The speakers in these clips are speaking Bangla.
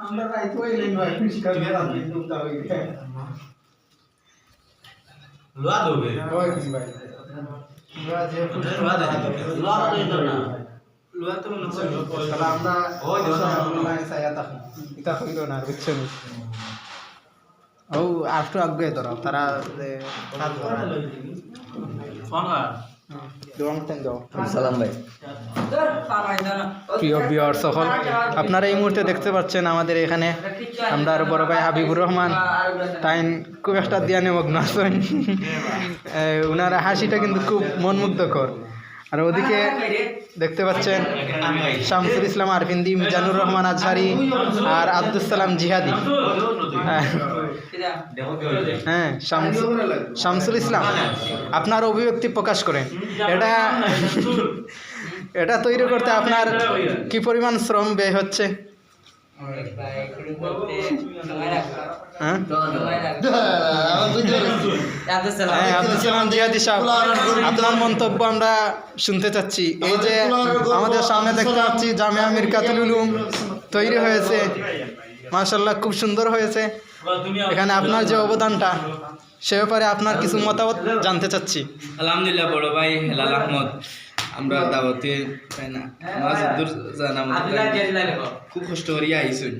আমরা রাইত হইলে নয় কৃষিকাজ কিন্তু তাও লোয়া দেবে। ওই কি ভাই। আমরা যে লোয়া দেবে। লোয়া দেবে। না। লোয়া তো মনে হয়। তাহলে আমরা ওই দেখো না। অনলাইন সাইয়া এটা হইল না বুঝছেন ও আষ্টু আগে ধরো তারা ফোন সালাম ভাই। প্রিয় বিয়ার সকল আপনারা এই মুহূর্তে দেখতে পাচ্ছেন আমাদের এখানে আমরা আর বড় ভাই হাবিবুর রহমান। টাইম খুব একটা দিয়া নিমগ্ন আছেন। ওনার হাসিটা কিন্তু খুব মনমুগ্ধকর। আর ওদিকে দেখতে পাচ্ছেন শামসুল ইসলাম আরফিন্দি মিজানুর রহমান আজহারি আর আব্দুল সালাম জিহাদি। হ্যাঁ, শামসুল ইসলাম। আপনার অভিব্যক্তি প্রকাশ করেন। এটা এটা তৈরি করতে আপনার কি পরিমাণ শ্রম ব্যয় হচ্ছে? হ্যাঁ? হ্যাঁ আপনার মন্তব্য আমরা শুনতে চাচ্ছি। এই যে আমাদের সামনে দেখতে পাচ্ছি জামিয়া মিরকাতুল উলুম তৈরি হয়েছে। মাশাল্লাহ খুব সুন্দর হয়েছে। এখানে আপনার যে অবদানটা সে ব্যাপারে আপনার কিছু মতামত জানতে চাচ্ছি। আলহামদুলিল্লাহ বড় ভাই হেলাল আহমদ। আমরা দাওয়াতে তাই না? মাছ দূর জানা খুব কষ্ট করিয়া আইসুন।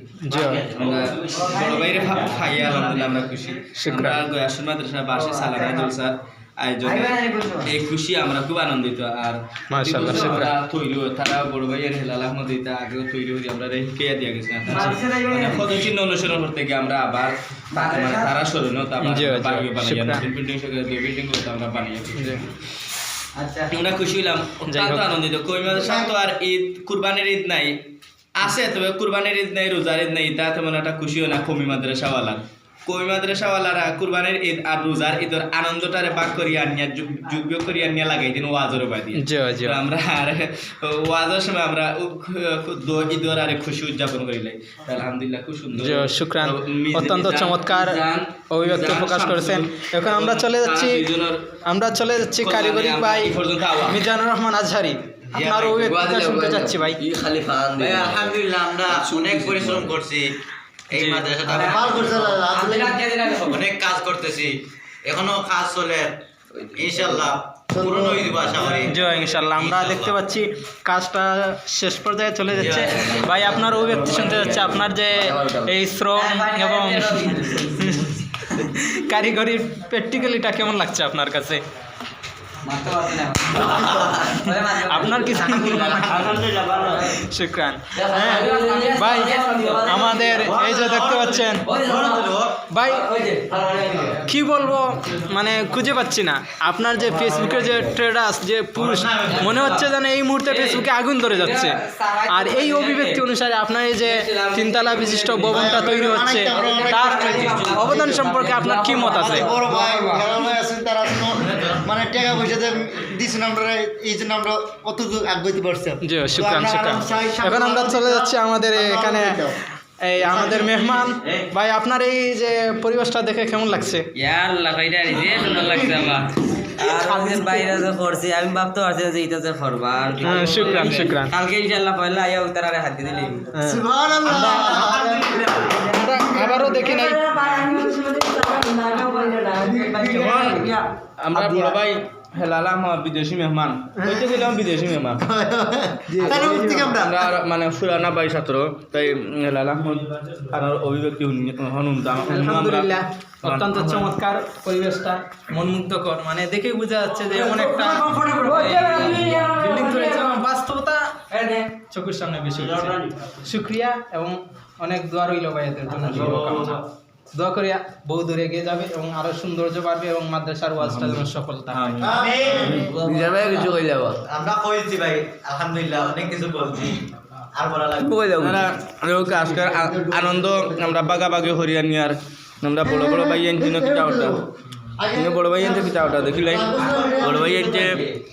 বড় ভাইরে খাই আলহামদুলিল্লাহ আমরা খুশি। গয়াসুন মাদ্রাসা বাসে সালামা আয়োজনে এই খুশি আমরা খুব আনন্দিত। আর মাশাআল্লাহ, শুকরান। আমরা তৈরি হই, তারা বড় ভাইয়ের হেলাল আহমদ এটা আগেও তৈরি হই আমরা রেখে দিয়া গেছি। মানে পদচিহ্ন অনুসরণ করতে গিয়ে আমরা আবার মানে তারা আমরা বানিয়ে আমরা খুশি অত্যন্ত আনন্দিত। কইমা তো আর ঈদ কুরবানির ঈদ নাই। আছে তবে কুরবানির ঈদ নাই রোজার ঈদ নাই তা তেমন একটা খুশি হয় না কমি মাদ্রাসাওয়ালার। কমি মাদ্রাসাওয়ালারা কুরবানির ঈদ আর রোজার ঈদের আনন্দটারে বাক করিয়া আনিয়া যোগ্য করিয়া আনিয়া লাগাই দিন ওয়াজের বাদি জি জি। আমরা আর ওয়াজের সময় আমরা ঈদের আরে খুশি উদযাপন করিলাই আলহামদুলিল্লাহ খুব সুন্দর। জি, শুকরান। অত্যন্ত চমৎকার অভিব্যক্তি প্রকাশ করেছেন। এখন আমরা চলে যাচ্ছি আমরা চলে যাচ্ছি কারিগরি ভাই। মিজানুর রহমান আজহারি। আপনার অভিব্যক্তিটা শুনতে চাচ্ছি ভাই। ভাই আলহামদুলিল্লাহ আমরা অনেক পরিশ্রম করছি। এই মাদ্রাসাটা অনেক কাজ করতেছি। এখনও কাজ চলে। ইনশাল্লাহ হয়ে আমরা দেখতে পাচ্ছি কাজটা শেষ পর্যায়ে চলে যাচ্ছে। ভাই আপনার অভিব্যক্তি শুনতে যাচ্ছে। আপনার যে এই শ্রম এবং কারিগরি প্র্যাকটিক্যালিটা কেমন লাগছে আপনার কাছে? আপনার কি শুক্রান। হ্যাঁ ভাই, আমাদের এই যে দেখতে পাচ্ছেন, ভাই, কি বলব মানে খুঁজে পাচ্ছি না। আপনার যে ফেসবুকের যে ট্রেডার্স যে পুরুষ, মনে হচ্ছে যেন এই মুহূর্তে ফেসবুকে আগুন ধরে যাচ্ছে। আর এই অভিব্যক্তি অনুসারে আপনার এই যে তিনতলা বিশিষ্ট ভবনটা তৈরি হচ্ছে, তার অবদান সম্পর্কে আপনার কি মত আছে? মানে টাকা পয়সা দিয়ে দিয়েছেন আমরা এই জন্য আমরা কত দূর আগাইতে পারছি জি শুক্রান শুক্রান। এখন আমরা চলে যাচ্ছি আমাদের এখানে এই আমাদের মেহমান। ভাই আপনার এই যে পরিবেশটা দেখে কেমন লাগছে? সুন্দর লাগছে আমার আর বাইরে যে করছি আমি ভাবতে পারছি যে এটা যে করবা আর কি। হ্যাঁ, শুকরান, শুকরান। কালকে ইনশাআল্লাহ পয়লা আইয়া উতারে হাত দিয়ে দিলি। হ্যাঁ। সুবহানাল্লাহ আমরা আবারও দেখি নাই আমরা বড় ভাই হেলাল বিদেশি মেহমান। হইতে গেলাম বিদেশি মেহমান। আমরা আমরা মানে ফুরানা বাই ছাত্র তাই হেলাল আর অভিব্যক্তি হনুন অত্যন্ত চমৎকার পরিবেশটা মনমুগ্ধকর। মানে দেখেই বোঝা যাচ্ছে যে এমন একটা বিল্ডিং রয়েছে বাস্তবতা চোখের সামনে বেশি শুক্রিয়া এবং অনেক দোয়া রইল ভাইয়াদের জন্য। দোয়া করি বহু দূরে এগিয়ে যাবে এবং আরও সৌন্দর্য বাড়বে এবং মাদ্রাসার ওয়াজটা যেন সফলতা হয় কিছু কই যাব আমরা কইছি ভাই আলহামদুলিল্লাহ অনেক কিছু বলছি। আনন্দ আমরা বাগাবাগি হরিয়ান নিয়ার আমরা বড় বড় ভাই এনছি কিতা ওটা বড় ভাই এনছে কিতা ওটা দেখিলাই বড় ভাই এনছে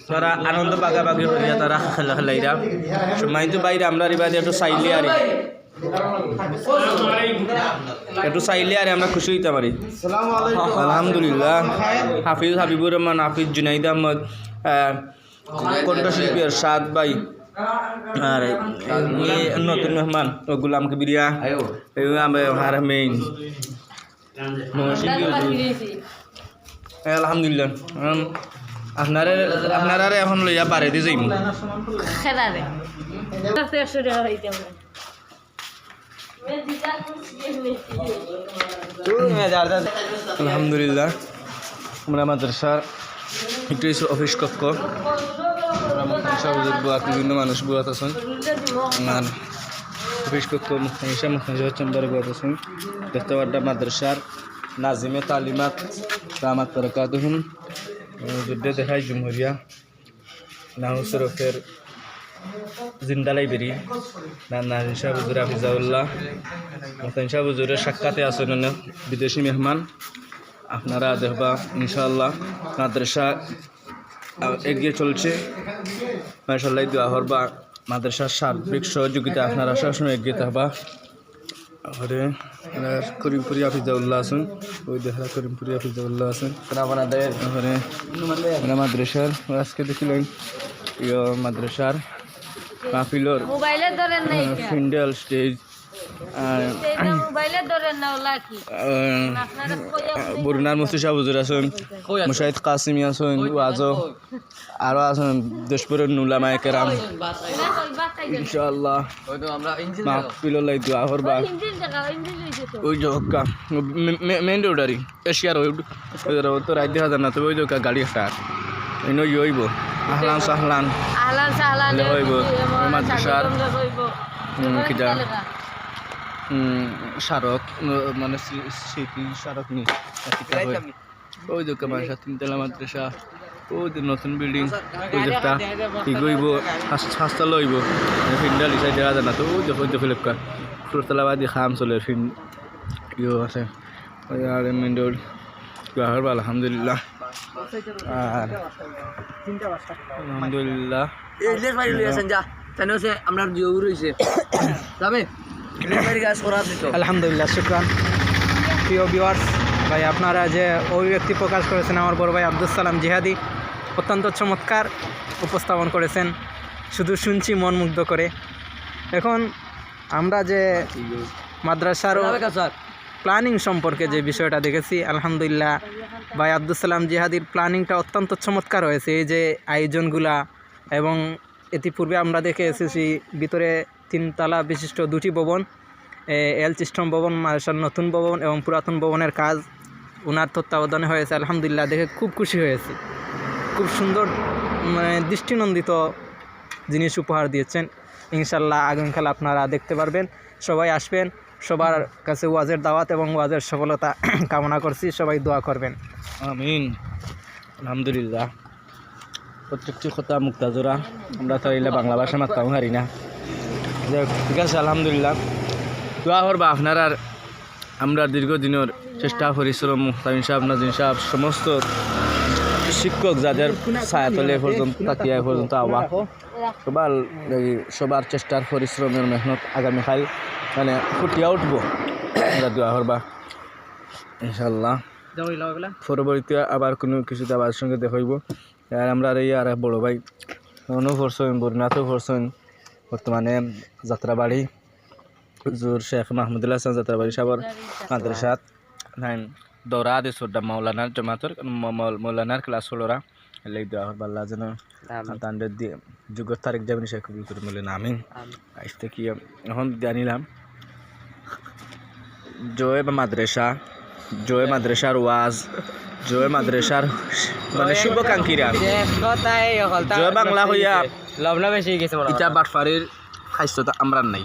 তারা আনন্দ বাগাবাগি হরিয়া তারা খেলা খেলাইরা। সময় তো বাইরে আমরা রিবাদে একটু চাইলে আর। একটু চাইলে আর আমরা খুশি হইতে পারি। আলহামদুলিল্লাহ। হাফিজ হাবিবুর রহমান হাফিজ জুনাইদ আহমদ আহ, কণ্ঠশিল্পী সাদ ভাই আর নতুন মেহমান ও গুলাম কিবিরিয়া এই মেইন আলহামদুলিল্লাহ। আপনারে আপনারা এখন লইয়া পারে দিয়ে যাইম খেলারে একশো টাকা হইতে আমরা আলহামদুলিল্লাহ, আমরা মাদ্রাসার একটু অফিস কক্ষ। মাদ্রাসা হুজুর বুয়া বিভিন্ন মানুষ বুয়াত আছেন। আর অফিস কক্ষ মুখানিসা মুখানিসা চেম্বার বুয়াত আছেন। দেখতে পারটা মাদ্রাসার নাজিমে তালিমাত, রামাত বরকাতুহুম যুদ্ধে দেখায় জুমহরিয়া নাহু শরফের জিন্দা লাইব্রেরি নাজিম শাহ হুজুর হাফিজাউল্লাহ। মতান শাহ হুজুরের সাক্ষাতে আছেন বিদেশি মেহমান। আপনারা দেখবা ইনশাআল্লাহ মাদ্রাসা এগিয়ে চলছে। মাসাল্লাহ দোয়া হরবা মাদ্রাসার সার্বিক সহযোগিতা আপনারা সবসময় এগিয়ে থাকবা। হরে করিমপুরি হাফিজাউল্লাহ আছেন। ওই দেখা করিমপুরি হাফিজাউল্লাহ আছেন। আপনাদের হরে মাদ্রাসার আজকে দেখিলেন ইয় মাদ্রাসার কাফিলর মোবাইলের ধরেন নাই ফিন্ডাল স্টেজ আর বরুণার মুস্তি শাহ হুজুর আছেন মুশাহিদ কাসিমি আছেন ওয়াজও আরও আছেন দেশপুরের নুলামায় কেরাম। ইনশাআল্লাহ। মাহফিল লাই দোয়া করবা। ইঞ্জিন টাকা ইঞ্জিন লইছে তো। ওই জগা মেন রোডারি এশিয়ার ওই তো রাত দেখা যায় না তবে ওই জগা গাড়ি একটা এনে ইয়ইব আহলান সাহলান। আহলান সাহলান হলে হইব। মাদ্রাসার, কিটা? স্মারক মানে স্মৃ- স্মৃতি স্মারক নি। কিতা হয়। ওই যে কামাশা তিনতলা মাদ্রাসা। ওই যে নতুন বিল্ডিং ওই যে একটা কি গইব হাসপাতাল হইব। ফিন্ডাল ইসাই দেখা যায় না তো। ওই দেখো ওই দেখো লেপকা। ফুরতলা খাম চলে ফিন ইয়ে আছে। আর মেন রোড গাহর আলহামদুলিল্লাহ। আর আলহামদুলিল্লাহ। আমরা জিও যাবে? শুক্রান। প্রিয় ভিউয়ার্স ভাই আপনারা যে অভিব্যক্তি প্রকাশ করেছেন আমার বড় ভাই আব্দুল সালাম জিহাদি অত্যন্ত চমৎকার উপস্থাপন করেছেন। শুধু শুনছি মন মুগ্ধ করে। এখন আমরা যে মাদ্রাসার প্ল্যানিং সম্পর্কে যে বিষয়টা দেখেছি আলহামদুলিল্লাহ ভাই আব্দুল সালাম জিহাদির প্ল্যানিংটা অত্যন্ত চমৎকার হয়েছে। এই যে আয়োজনগুলা এবং ইতিপূর্বে আমরা দেখে এসেছি ভিতরে তিনতলা বিশিষ্ট দুটি ভবন এল চিস্টম ভবন মার্শাল নতুন ভবন এবং পুরাতন ভবনের কাজ ওনার তত্ত্বাবধানে হয়েছে। আলহামদুলিল্লাহ, দেখে খুব খুশি হয়েছে। খুব সুন্দর মানে দৃষ্টিনন্দিত জিনিস উপহার দিয়েছেন। ইনশাল্লাহ আগামীকাল আপনারা দেখতে পারবেন, সবাই আসবেন। সবার কাছে ওয়াজের দাওয়াত এবং ওয়াজের সফলতা কামনা করছি। সবাই দোয়া করবেন। আমিন। আলহামদুলিল্লাহ। প্রত্যেকটি কথা মুক্তাজোরা আমরা তো এলে বাংলা ভাষা মারতাম হারি না। ঠিক আছে, আলহামদুলিল্লাহ। দোয়া করবা আপনার আর আমরা দীর্ঘদিনের চেষ্টা, পরিশ্রম মুক্তামিন সাহেব নাজিন সাহেব, সমস্ত শিক্ষক যাদের ছায়াতলে পর্যন্ত তাকিয়া এ পর্যন্ত আওয়া। সবার সবার চেষ্টার পরিশ্রমের মেহনত আগামীকাল মানে ফুটিয়া উঠবো। আমরা দোয়া করবা। ইনশাল্লাহ পরবর্তীতে আবার কোনো কিছুতে আবার সঙ্গে দেখাইব। আর আমরা আর এই আর বড় ভাই, অনু করছেন বরুণাথও করছেন বর্তমানে যাত্রাবাড়ি জোর শেখ মাহমুদুল্লাহ হাসান যাত্রাবাড়ি সাবর মাদ্রাসাত নাইন। দৌড়া সোডা মৌলানার জমাতর মৌলানার ক্লাস হলোরা এলাই দেওয়া হর বাল্লা যেন তান্ডের দিয়ে যুগর তারিখ যাবেন সে কবুল করে বললেন আমিন আসতে কি এখন জানিলাম জয় বা মাদ্রাসা জয় মাদ্রাসার ওয়াজ জয় মাদ্রাসার মানে শুভাকাঙ্ক্ষীরা জয় বাংলা হইয়া লবণা বেশি গেছে ইটা বাটফারির খাইস্ততা আমরা নাই